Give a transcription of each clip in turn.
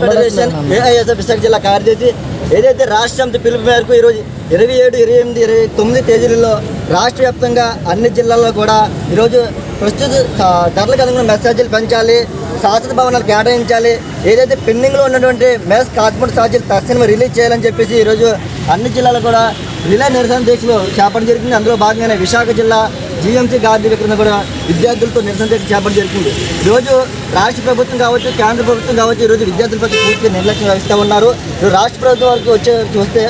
Federation AISF Visakha జిల్లా కార్యదర్శి ఏదైతే రాష్ట్రంతో పిలుపు మేరకు ఈరోజు ఇరవై ఏడు ఇరవై ఎనిమిది ఇరవై తొమ్మిది తేదీలలో రాష్ట్ర వ్యాప్తంగా అన్ని జిల్లాల్లో కూడా ఈరోజు ప్రస్తుత ధరలకు అనుగుణ మెసేజ్లు పెంచాలి శాశ్వత భవనాలు కేటాయించాలి. ఏదైతే పెండింగ్లో ఉన్నటువంటి మెస్ కాస్మెటిక్ ఛార్జీలు తక్షణమే రిలీజ్ చేయాలని చెప్పేసి ఈరోజు అన్ని జిల్లాలు కూడా రిలే నిరసన దీక్షలు చేపడం జరిగింది. అందులో భాగంగానే విశాఖ జిల్లా జీఎంసీ గాంధీ విగ్రహం కూడా విద్యార్థులతో నిరసన దీక్ష చేపట్టడం జరిగింది ఈరోజు రాష్ట్ర ప్రభుత్వం కావచ్చు కేంద్ర ప్రభుత్వం కావచ్చు ఈరోజు విద్యార్థుల పట్ల పూర్తిగా నిర్లక్ష్యం వహిస్తూ ఉన్నారు. రాష్ట్ర ప్రభుత్వం వరకు వచ్చే చూస్తే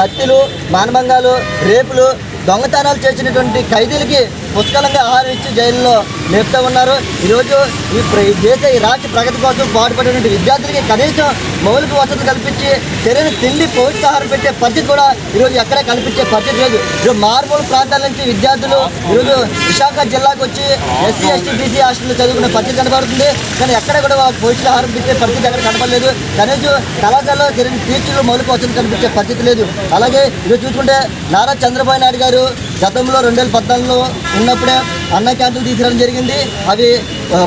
హత్యలు మానభంగాలు రేపులు దొంగతనాలు చేసినటువంటి ఖైదీలకి పుష్కలంగా ఆహారం ఇచ్చి జైల్లో లేపుతూ ఉన్నారు. ఈరోజు ఈ ఈ దేశ ఈ రాష్ట్ర ప్రగతి కోసం పాటుపడినటువంటి విద్యార్థులకి కనీసం మౌలిక వసతులు కల్పించి సరైన తిండి పౌష్టికాహారం పెట్టే పరిస్థితి కూడా ఈరోజు ఎక్కడ కల్పించే పరిస్థితి లేదు. ఈరోజు మారుమూల ప్రాంతాల నుంచి విద్యార్థులు ఈరోజు విశాఖ జిల్లాకు వచ్చి ఎస్సీ ఎస్టీ బీసీ హాస్టల్లో చదువుకునే పరిస్థితి కనబడుతుంది. కానీ ఎక్కడ కూడా వాళ్ళకి పౌష్టికాహారం పెట్టే పరిస్థితి ఎక్కడ కనపడలేదు కనీసం కళాశాలలో జరిగిన టీచర్లు మౌలిక వసతులు కనిపించే పరిస్థితి లేదు. అలాగే ఈరోజు చూసుకుంటే నారా చంద్రబాబు నాయుడు గారు గతంలో రెండు వేల పద్నాలుగులో ఉన్నప్పుడే అన్న క్యాంటీన్లు తీసుకురావడం జరిగింది. అవి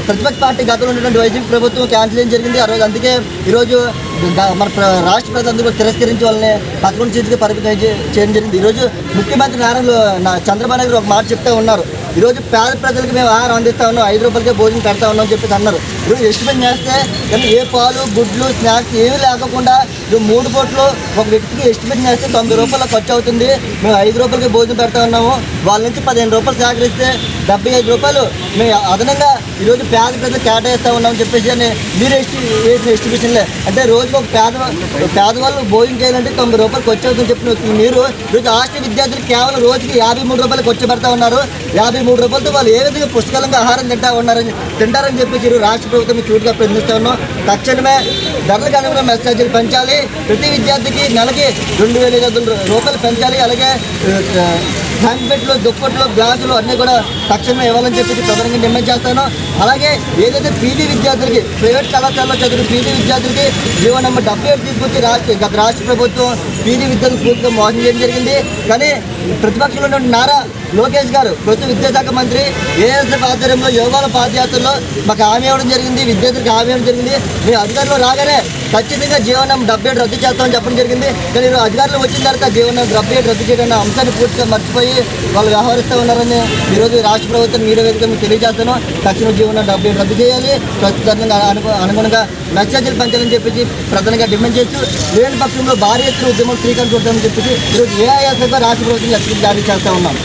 ప్రతిపక్ష పార్టీ గతంలో ఉన్నటువంటి వైసీపీ ప్రభుత్వం క్యాన్సిల్ చేయడం జరిగింది. ఆ రోజు అందుకే ఈరోజు మన రాష్ట్ర ప్రజలందరూ కూడా తిరస్కరించి వాళ్ళని పదకొండు సీట్లకి పరిమితం చేయడం జరిగింది. ఈరోజు ముఖ్యమంత్రి నారాయణ నా- చంద్రబాబు నాయుడు ఒక మాట చెప్తా ఉన్నారు. ఈరోజు పేద ప్రజలకు మేము ఆహారం అందిస్తా ఉన్నాం ఐదు రూపాయలకే భోజనం పెడతా ఉన్నాం అని చెప్పేసి అన్నారు. ఈరోజు ఎస్టిమేట్ చేస్తే కానీ ఏ పాలు గుడ్లు స్నాక్స్ ఏమీ లేకుండా ఇప్పుడు మూడు కోట్లు ఒక వ్యక్తికి ఎస్టిమేట్ చేస్తే తొమ్మిది రూపాయల ఖర్చు అవుతుంది. మేము ఐదు రూపాయలకి భోజనం పెడతా ఉన్నాము. వాళ్ళ నుంచి పదిహేను రూపాయలు సేకరిస్తే డెబ్బై ఐదు రూపాయలు మేము అదనంగా ఈరోజు పేద ప్రజలు కేటాయిస్తా ఉన్నామని చెప్పేసి అని మీరు ఎస్టి వేసిన ఎస్టిమేషన్లే అంటే రోజుకు ఒక పేద పేదవాళ్ళు భోజనం చేయాలంటే తొంభై రూపాయలు ఖర్చు అవుతుందని చెప్పిన మీరు ఈరోజు హాస్టల్ విద్యార్థులు కేవలం రోజుకి యాభై మూడు రూపాయలు ఖర్చు పెడతా ఉన్నారు. యాభై మూడు రూపాయలతో వాళ్ళు ఏ విధంగా పుష్కలంగా ఆహారం తింటా ఉన్నారని తింటారని చెప్పేసి రాష్ట్ర ప్రభుత్వం చూటుగా ప్రశ్నిస్తా ఉన్నాం. తక్షణమే ధరలకు అనుగుణ మెసేజ్లు పెంచాలి. ప్రతి విద్యార్థికి నెలకి రెండు వేల ఐదు వందల రూపాయలు పెంచాలి. అలాగే హ్యాండ్బెట్లు దుప్పట్లు గ్లాసులు అన్నీ కూడా తక్షణమే ఇవ్వాలని చెప్పేసి ప్రధానంగా డిమాండ్ చేస్తాను అలాగే ఏదైతే పీజీ విద్యార్థులకి ప్రైవేట్ కళాశాలలో చదివిన పీజీ విద్యార్థులకి జీవో నెంబర్ డెబ్బై ఏడు తీసుకొచ్చి రాష్ట్ర గత రాష్ట్ర ప్రభుత్వం పీజీ విద్యార్థులు పూర్తిగా మోసం చేయడం జరిగింది. కానీ ప్రతిపక్షంలో నారా లోకేష్ గారు ప్రస్తుత విద్యాశాఖ మంత్రి ఏఎస్ఎఫ్ ఆధ్వర్యంలో యోగాల పాదయాత్రలో మాకు హామీ ఇవ్వడం జరిగింది విద్యార్థులకు హామీ ఇవ్వడం జరిగింది. మీరు అధికారులు రాగానే ఖచ్చితంగా జీవనం డెబ్బై ఏడు రద్దు చేస్తామని చెప్పడం జరిగింది. కానీ ఈరోజు అధికారులు వచ్చిన తర్వాత జీవనం డెబ్బై ఏడు రద్దు చేయడం అంశాన్ని పూర్తిగా మర్చిపోయి వాళ్ళు వ్యవహరిస్తూ ఉన్నారని ఈరోజు రాష్ట్ర ప్రభుత్వం మీడియా వేదిక మీకు తెలియజేస్తాను. తక్షణ జీవనం డెబ్బై ఏడు రద్దు చేయాలి. ప్రస్తుతంగా అను- అనుగుణంగా మెసేజ్లు పెంచాలని చెప్పేసి ప్రధానంగా డిమాండ్ చేస్తూ లేని పక్షంలో భారీ ఎత్తున ఉద్యమం శ్రీకాంత్ చుట్టామని చెప్పేసి ఈరోజు ఏఐఎస్ఎఫ్ రాష్ట్ర ప్రభుత్వం హెచ్చరిక జారీ చేస్తా ఉన్నాం.